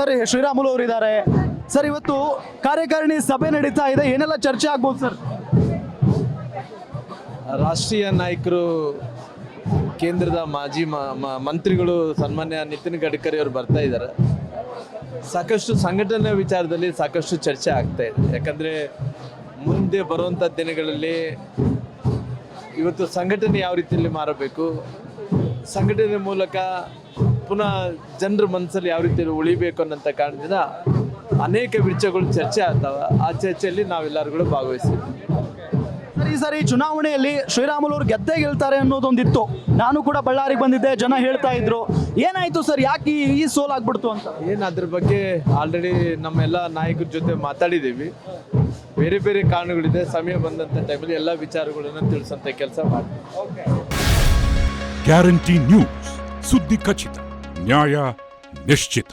Sir, Sriramulu ಅವರು ಇದ್ದಾರೆ sir, ಇವತ್ತು ಕಾರ್ಯಕಾರಿಣಿ ಸಭೆ ನಡೀತಾ ಇದೆ. ಏನೆಲ್ಲ ಚರ್ಚೆ ಆಗ್ಬೋದು ಸರ್? ರಾಷ್ಟ್ರೀಯ ನಾಯಕರು, ಕೇಂದ್ರದ ಮಾಜಿ ಮಂತ್ರಿಗಳು ಸನ್ಮಾನ್ಯ ನಿತಿನ್ ಗಡ್ಕರಿ ಅವರು ಬರ್ತಾ ಇದ್ದಾರೆ. ಸಾಕಷ್ಟು ಸಂಘಟನೆ ವಿಚಾರದಲ್ಲಿ ಸಾಕಷ್ಟು ಚರ್ಚೆ ಆಗ್ತಾ ಇದೆ. ಯಾಕಂದರೆ ಮುಂದೆ ಬರುವಂಥ ದಿನಗಳಲ್ಲಿ ಇವತ್ತು ಸಂಘಟನೆ ಯಾವ ರೀತಿಯಲ್ಲಿ ಮಾರಬೇಕು? ಸಂಘಟನೆ ಮೂಲಕ ಪುನಃ ಜನರ ಮನಸ್ಸಲ್ಲಿ ಯಾವ ರೀತಿಯಲ್ಲಿ ಉಳಿಬೇಕು ಅನ್ನೋಂಥ ಕಾರಣದಿಂದ ಅನೇಕ ವಿಷಯಗಳು ಚರ್ಚೆ ಆಗ್ತಾವೆ. ಆ ಚರ್ಚೆಯಲ್ಲಿ ನಾವೆಲ್ಲರೂ ಭಾಗವಹಿಸಿದ್ವಿ. ಸರ್ ಈ ಸಾರಿ ಚುನಾವಣೆಯಲ್ಲಿ ಶ್ರೀರಾಮುಲು ಅವರು ಗೆದ್ದೇ ಗೆಲ್ತಾರೆ ಅನ್ನೋದೊಂದಿತ್ತು. ನಾನು ಕೂಡ ಬಳ್ಳಾರಿಗೆ ಬಂದಿದ್ದೆ ಜನ ಹೇಳ್ತಾ ಇದ್ರು. ಏನಾಯ್ತು ಸರ್ ಯಾಕೆ ಈ- ಈ ಸೋಲಾಗ್ಬಿಡ್ತು ಅಂತ? ಏನು ಅದ್ರ ಬಗ್ಗೆ ಆಲ್ರೆಡಿ ನಮ್ಮೆಲ್ಲ ನಾಯಕರ ಜೊತೆ ಮಾತಾಡಿದ್ದೀವಿ. ಬೇರೆ ಬೇರೆ ಕಾರಣಗಳಿದೆ ಸಮಯ ಬಂದಂಥ ಟೈಮಲ್ಲಿ ಎಲ್ಲ ವಿಚಾರಗಳನ್ನು ತಿಳಿಸಂತ ಕೆಲಸ ಮಾಡ್ತೀವಿ. ಗ್ಯಾರಂಟಿ ನ್ಯೂಸ್ ಸುದ್ದಿ ಖಚಿತ. ನ್ಯಾಯ ನಿಶ್ಚಿತ